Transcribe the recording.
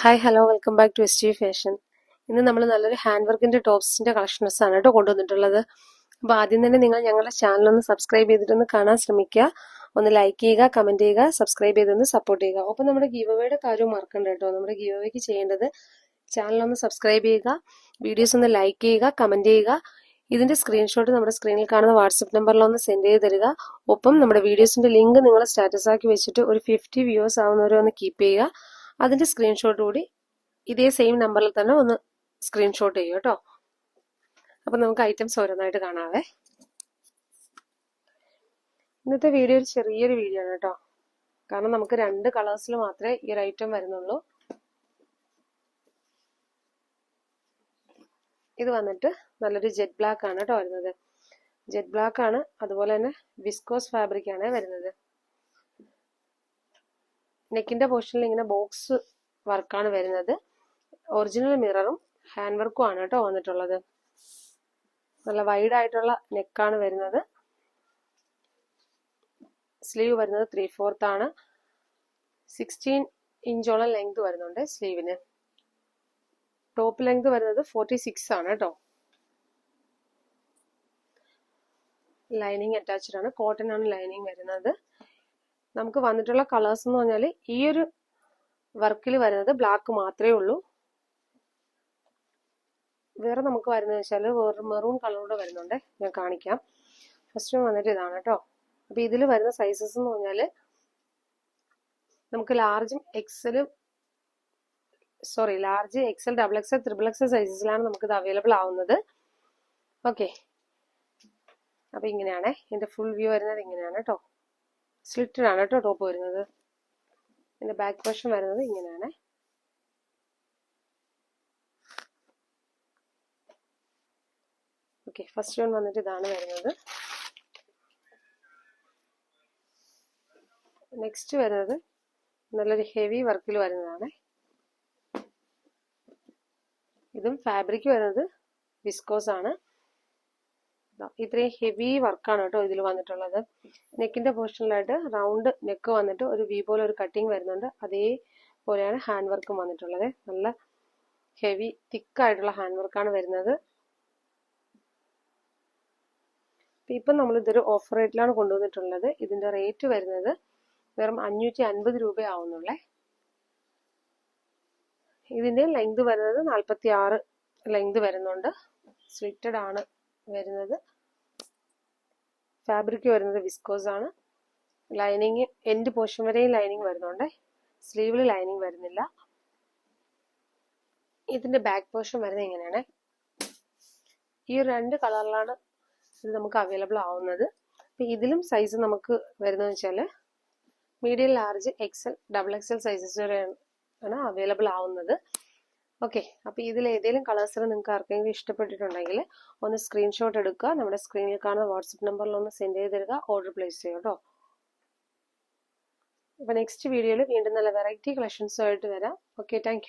Hi hello welcome back to S T fashion ഇന്ന് നമ്മൾ നല്ലൊരു ഹാൻഡ് വർക്കിന്റെ ടോപ്സിന്റെ കളക്ഷൻസ് ആണ് കേട്ടോ കൊണ്ടുവന്നിട്ടുള്ളത്. അപ്പോൾ ആദ്യം തന്നെ നിങ്ങൾ ഞങ്ങളുടെ ചാനൽ ഒന്ന് സബ്സ്ക്രൈബ് ചെയ്തിട്ടൊന്ന് കാണാൻ ശ്രമിക്കുക. ഒന്ന് ലൈക്ക് ചെയ്യുക കമന്റ് ചെയ്യുക സബ്സ്ക്രൈബ് ചെയ്തൊന്ന് സപ്പോർട്ട് ചെയ്യുക. അപ്പോൾ നമ്മുടെ ഗീവ് അവയുടെ കാര്യവും മറക്കണ്ട കേട്ടോ നമ്മുടെ ഗീവ് അവയ്ക്ക് ചെയ്യേണ്ടത് ചാനൽ ഒന്ന് സബ്സ്ക്രൈബ് ചെയ്യുക വീഡിയോസ് ഒന്ന് ലൈക്ക് ചെയ്യുക കമന്റ് ചെയ്യുക. ഇതിന്റെ സ്ക്രീൻഷോട്ട് നമ്മുടെ സ്ക്രീനിൽ കാണുന്ന വാട്സപ്പ് നമ്പറിൽ ഒന്ന് സെൻഡ് ചെയ്ത് തരിക. ഒപ്പം നമ്മുടെ വീഡിയോസിന്റെ ലിങ്ക് നിങ്ങൾ സ്റ്റാറ്റസ് ആക്കി വെച്ചിട്ട് ഒരു ഫിഫ്റ്റി വ്യൂവേഴ്സ് ആവുന്നവരെ ഒന്ന് കീപ്പ് ചെയ്യുക. അതിന്റെ സ്ക്രീൻഷോട്ട് കൂടി ഇതേ സെയിം നമ്പറിൽ തന്നെ ഒന്ന് സ്ക്രീൻഷോട്ട് ചെയ്യും കേട്ടോ. അപ്പൊ നമുക്ക് ഐറ്റംസ് ഓരോന്നായിട്ട് കാണാവേ. ഇന്നത്തെ വീഡിയോ ഒരു ചെറിയൊരു വീഡിയോ ആണ് കേട്ടോ. കാരണം നമുക്ക് രണ്ട് കളേഴ്സിൽ മാത്രമേ ഈ ഒരു ഐറ്റം വരുന്നുള്ളൂ. ഇത് വന്നിട്ട് നല്ലൊരു ജെറ്റ് ബ്ലാക്ക് ആണ് കേട്ടോ വരുന്നത്. ജെറ്റ് ബ്ലാക്ക് ആണ് അതുപോലെ തന്നെ വിസ്കോസ് ഫാബ്രിക് ആണ് വരുന്നത്. നെക്കിന്റെ പോർഷനിൽ ഇങ്ങനെ ബോക്സ് വർക്കാണ് വരുന്നത്. ഒറിജിനൽ മിററും ഹാൻഡ് വർക്കും ആണ് കേട്ടോ വന്നിട്ടുള്ളത്. നല്ല വൈഡ് ആയിട്ടുള്ള നെക്കാണ് വരുന്നത്. സ്ലീവ് വരുന്നത് ത്രീ ഫോർത്ത് ആണ്. സിക്സ്റ്റീൻ ഇഞ്ചോളം ലെങ്ത് വരുന്നുണ്ട് സ്ലീവിന്. ടോപ്പ് ലെങ്ത് വരുന്നത് ഫോർട്ടി സിക്സ് ആണ് കേട്ടോ. ലൈനിങ് അറ്റാച്ച്ഡ് ആണ്. കോട്ടൺ ആണ് ലൈനിങ് വരുന്നത്. നമുക്ക് വന്നിട്ടുള്ള കളേഴ്സ് എന്ന് പറഞ്ഞാൽ ഈ ഒരു വർക്കിൽ വരുന്നത് ബ്ലാക്ക് മാത്രമേ ഉള്ളൂ. വേറെ നമുക്ക് വരുന്നത് വെച്ചാൽ വേറെ മെറൂൺ കളറൂടെ വരുന്നുണ്ട്. ഞാൻ കാണിക്കാം. ഫസ്റ്റ് വന്നിട്ട് ഇതാണ് കേട്ടോ അപ്പൊ ഇതിൽ വരുന്ന സൈസസ് എന്ന് പറഞ്ഞാൽ നമുക്ക് ലാർജും എക്സലും sorry large XL double XL triple XL സൈസസിലാണ് നമുക്ക് ഇത് അവൈലബിൾ ആവുന്നത്. ഓക്കെ അപ്പൊ ഇങ്ങനെയാണേ. ഇതിന്റെ ഫുൾ വ്യൂ വരുന്നത് ഇങ്ങനെയാണ് കേട്ടോ സ്ലിറ്റഡ് ആണ് കേട്ടോ ടോപ്പ് വരുന്നത്. പിന്നെ ബാക്ക് പോർഷൻ വരുന്നത് ഇങ്ങനെയാണ്. ഓക്കെ ഫസ്റ്റ് വൺ വന്നിട്ട് ഇതാണ് വരുന്നത്. നെക്സ്റ്റ് വരുന്നത് നല്ലൊരു ഹെവി വർക്കിൽ വരുന്നതാണ്. ഇതും ഫാബ്രിക് വരുന്നത് വിസ്കോസ് ആണ്. ഇത്രയും ഹെവി വർക്കാണ് കേട്ടോ ഇതിൽ വന്നിട്ടുള്ളത്. നെക്കിന്റെ പോർഷനിലായിട്ട് റൗണ്ട് നെക്ക് വന്നിട്ട് ഒരു വി പോലെ ഒരു കട്ടിങ് വരുന്നുണ്ട്. അതേപോലെയാണ് ഹാൻഡ് വർക്കും വന്നിട്ടുള്ളത്. നല്ല ഹെവി തിക്കായിട്ടുള്ള ഹാൻഡ് വർക്കാണ് വരുന്നത്. ഇപ്പം നമ്മൾ ഇതൊരു ഓഫർ റേറ്റിലാണ് കൊണ്ടുവന്നിട്ടുള്ളത്. ഇതിന്റെ റേറ്റ് വരുന്നത് വെറും അഞ്ഞൂറ്റി അൻപത് രൂപ ആവുന്നുള്ളേ ഇതിന്റെ ലെങ്ത് വരുന്നത് നാൽപ്പത്തി ആറ് ലെങ്ത് വരുന്നുണ്ട്. സ്വിറ്റഡ് ആണ്. വരുന്നത്. ഫാബ്രിക് വരുന്നത് വിസ്കോസ് ആണ്. ലൈനിങ് എൻഡ് പോർഷൻ വരെയും ലൈനിങ് വരുന്നുണ്ട്. സ്ലീവിൽ ലൈനിങ് വരുന്നില്ല. ഇതിന്റെ ബാക്ക് പോർഷൻ വരുന്നത് ഇങ്ങനെയാണ് ഈ രണ്ട് കളറിലാണ് ഇത് നമുക്ക് അവൈലബിൾ ആവുന്നത്. അപ്പൊ ഇതിലും സൈസ് നമുക്ക് വരുന്നത് വെച്ചാൽ medium large XL double XL sizes വരെയാണ് അവൈലബിൾ ആവുന്നത്. ഓക്കെ അപ്പൊ ഇതിൽ ഏതെങ്കിലും കളേഴ്സിൽ നിങ്ങൾക്ക് ആർക്കെങ്കിലും ഇഷ്ടപ്പെട്ടിട്ടുണ്ടെങ്കിൽ ഒന്ന് സ്ക്രീൻഷോട്ട് എടുക്കുക. നമ്മുടെ സ്ക്രീനിൽ കാണുന്ന വാട്സപ്പ് നമ്പറിൽ ഒന്ന് സെൻഡ് ചെയ്ത് തരിക ഓർഡർ പ്ലേസ് ചെയ്യുക കേട്ടോ. അപ്പൊ നെക്സ്റ്റ് വീഡിയോയിൽ വീണ്ടും നല്ല വെറൈറ്റി കളക്ഷൻസുമായിട്ട് വരാം. Okay thank